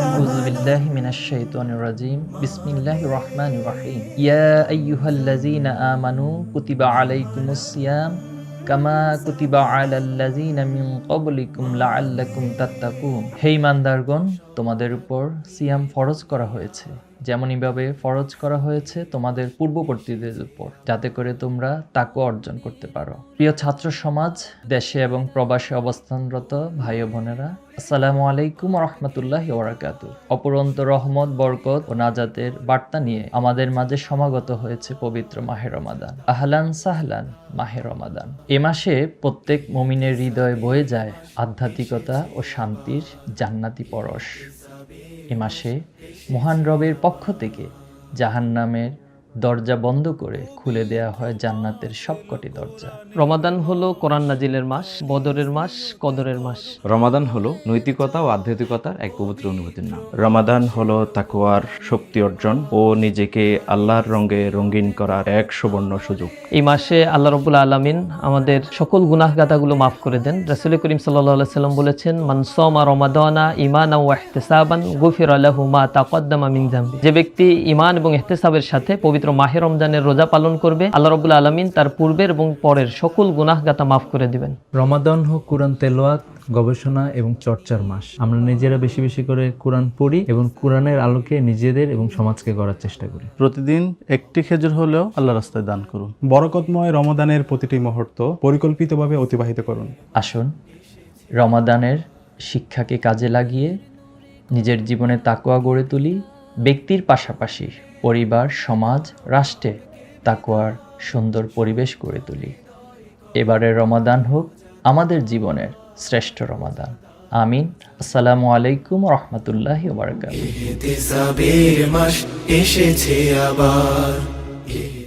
أعوذ بالله من الشيطان الرجيم بسم الله الرحمن الرحيم يا أيها الذين آمنوا كتب عليكم الصيام كما كتب على الذين من قبلكم لعلكم تتقون হে ইমানদারগণ তোমাদের উপর সিয়াম ফরজ করা হয়েছে যেমনইভাবে ফরজ করা হয়েছে তোমাদের পূর্ববর্তীদের উপর, যাতে করে তোমরা তাকও অর্জন করতে পারো। প্রিয় ছাত্র সমাজ, দেশে এবং প্রবাসে অবস্থানরত ভাই বোনেরা, আসসালামু আলাইকুম রহমতুল্লাহ ওরাকাত অপরন্ত রহমত, বরকত ও নাজাতের বার্তা নিয়ে আমাদের মাঝে সমাগত হয়েছে পবিত্র মাহে রমাদান। আহলান সাহলান মাহে রমাদান। এ মাসে প্রত্যেক মমিনের হৃদয়ে বয়ে যায় আধ্যাত্মিকতা ও শান্তির জান্নাতি পরশ। এ মাসে মহান রবের পক্ষ থেকে জাহান্নামের দরজা বন্ধ করে খুলে দেয়া হয় জান্নাতের সবকটি দরজা। রমাদান হলো কোরআন নাজিলের মাস বদরের মাস কদরের মাস। রমাদান হলো নৈতিকতা ও আধ্যাত্মিকতার এক পবিত্র অনুভূতির নাম। রমাদান হলো তাকুয়ার শক্তি অর্জন ও নিজেকে আল্লাহর রঙে রঙিন করার এক সুবর্ণ সুযোগ। এই মাসে আল্লাহ রবুল্লা আলমিন আমাদের সকল গুনাহ গুনাহগাতাগুলো মাফ করে দেন। রাসুল করিম সাল্লাহ সাল্লাম বলেছেন মানসমা রমাদানা ইমান ও এহতেসাবান গফির আল্লাহ মা তাকদ্দামা মিন জামবি যে ব্যক্তি ইমান এবং এহতেসাবের সাথে পবিত্র মাহে রমজানের রোজা পালন করবে। আল্লাহ রবুল্লা আলমিন তার পূর্বের এবং পরের সকল গুনাহগাতা মাফ করে দিবেন। রমাদান হোক কোরআন তেলোয়াত গবেষণা এবং চর্চার মাস। আমরা নিজেরা বেশি বেশি করে কোরআন পড়ি এবং কোরআনের আলোকে নিজেদের এবং সমাজকে গড়ার চেষ্টা করি। প্রতিদিন একটি খেজুর হলেও আল্লাহ রাস্তায় দান করুন। বরকতময় রমাদানের প্রতিটি মুহূর্ত পরিকল্পিতভাবে অতিবাহিত করুন। আসুন রমাদানের শিক্ষাকে কাজে লাগিয়ে নিজের জীবনে তাকোয়া গড়ে তুলি ব্যক্তির পাশাপাশি পরিবার, সমাজ, রাষ্ট্রে তাকুয়ার সুন্দর পরিবেশ গড়ে তুলি। এবারের রমাদান হোক আমাদের জীবনের শ্রেষ্ঠ রমাদান। আমিন। আসসালামু আলাইকুম রহমতুল্লাহ এসেছে আবার।